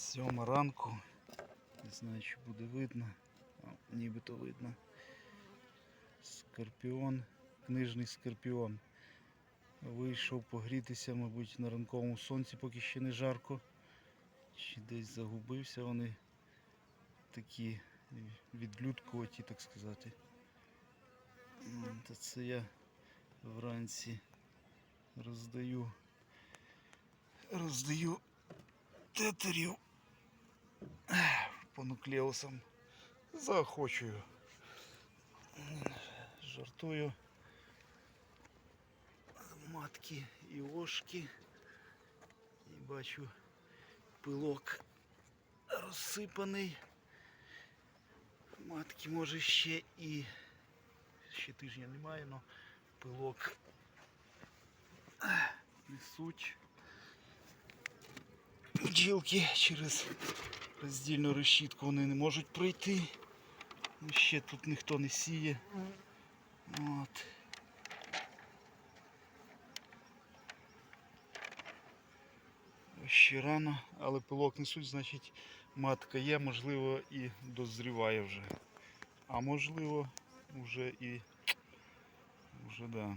Сьома ранку. Не знаю, чи буде видно. А, нібито видно. Скорпіон, книжний скорпіон. Вийшов погрітися, мабуть, на ранковому сонці, поки ще не жарко. Чи десь загубився вони такі відлюдкуваті, так сказати. Та це я вранці роздаю. Роздаю тетерів по нуклеусам. Заохочую. Жартую. Матки і ошки. І бачу пилок розсипаний. Матки може ще і ще тижня немає, але пилок несуть. Бджілки через роздільну решітку вони не можуть пройти. Ну, Ще тут ніхто не сіє. От. Ще рано, але пилок несуть, значить матка є, можливо, і дозріває вже. А можливо, вже і вже да.